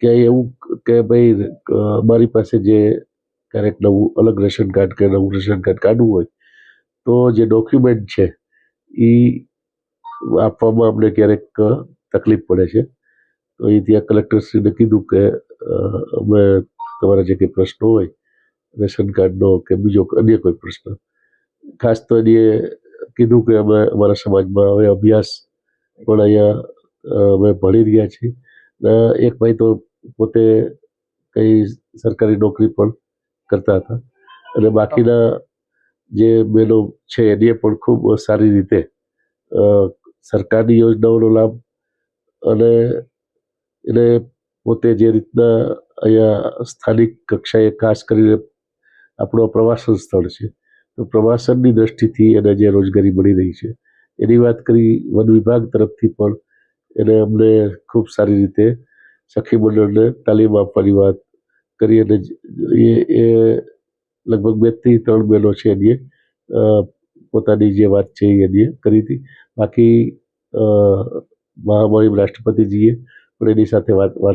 ક્યાંય એવું કે ભાઈ મારી પાસે જે ક્યારેક નવું, અલગ રેશન કાર્ડ કે નવું રેશન કાર્ડ કાઢવું હોય, તો જે ડોક્યુમેન્ટ છે એ આપવામાં અમને ક્યારેક તકલીફ પડે છે. તો એ ત્યાં કલેક્ટરશ્રીને કીધું કે અમે તમારા જે કંઈ પ્રશ્નો હોય, રેશન કાર્ડનો કે બીજો અન્ય કોઈ પ્રશ્ન, ખાસ તો એની કીધું કે અમે અમારા સમાજમાં હવે અભ્યાસ પણ અહીંયા અમે ભણી રહ્યા છીએ. એક ભાઈ તો પોતે કંઈ સરકારી નોકરી પણ કરતા હતા. અને બાકીના જે બહેનો છે, એને પણ ખૂબ સારી રીતે સરકારની યોજનાઓનો લાભ અને એને પોતે જે રીતના અહીંયા સ્થાનિક કક્ષાએ ખાસ કરીને આપણો પ્રવાસન સ્થળ છે, તો પ્રવાસનની દ્રષ્ટિથી એને જે રોજગારી મળી રહી છે, એની વાત કરી વન વિભાગ તરફથી પણ એને અમને ખૂબ સારી રીતે સખી મંડળને તાલીમ આપવાની વાત કરી અને એ એ લગભગ બેથી ત્રણ બહેનો છે એની પોતાની જે વાત છે એની કરી હતી. બાકી મહામહિમ રાષ્ટ્રપતિજીએ પણ એની સાથે વાત વાર્તા